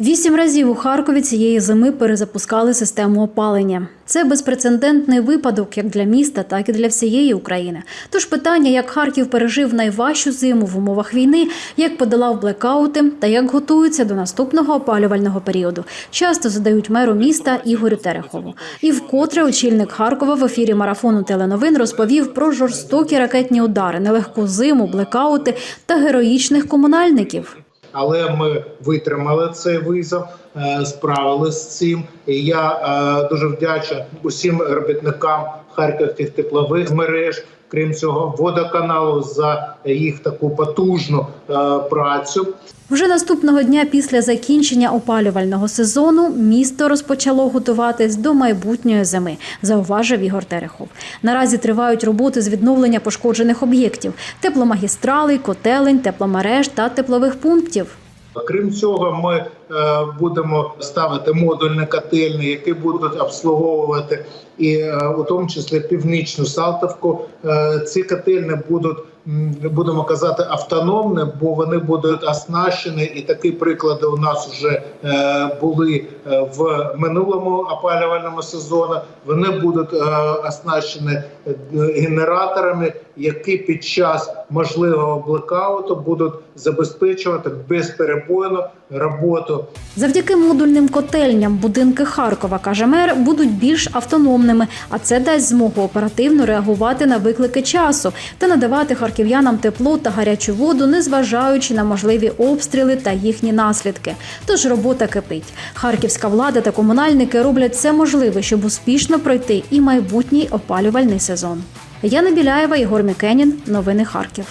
Вісім разів у Харкові цієї зими перезапускали систему опалення. Це безпрецедентний випадок як для міста, так і для всієї України. Тож питання, як Харків пережив найважчу зиму в умовах війни, як подолав блекаути та як готується до наступного опалювального періоду, часто задають меру міста Ігорю Терехову. І вкотре очільник Харкова в ефірі марафону теленовин розповів про жорстокі ракетні удари, нелегку зиму, блекаути та героїчних комунальників. Але ми витримали цей визов, е, справилися з цим. І я е, дуже вдячний усім робітникам харківських теплових мереж, крім цього, водоканалу за їх таку потужну е, працю. Вже наступного дня після закінчення опалювального сезону місто розпочало готуватись до майбутньої зими, зауважив Ігор Терехов. Наразі тривають роботи з відновлення пошкоджених об'єктів: тепломагістралей, котелень, тепломереж та теплових пунктів. Крім цього, ми будемо ставити модульні котельні, які будуть обслуговувати і е, у тому числі північну Салтовку. Е, ці котельні будуть будемо казати автономні, бо вони будуть оснащені. І такі приклади у нас вже е, були е, в минулому опалювальному сезоні. Вони будуть е, оснащені е, генераторами, які під час можливого блекауту будуть забезпечувати безперебойну роботу Завдяки модульним котельням будинки Харкова, каже мер, будуть більш автономними, а це дасть змогу оперативно реагувати на виклики часу та надавати харків'янам тепло та гарячу воду, незважаючи на можливі обстріли та їхні наслідки. Тож робота кипить. Харківська влада та комунальники роблять все можливе, щоб успішно пройти і майбутній опалювальний сезон. Яна Біляєва, Ігор Мікенін. Новини Харків.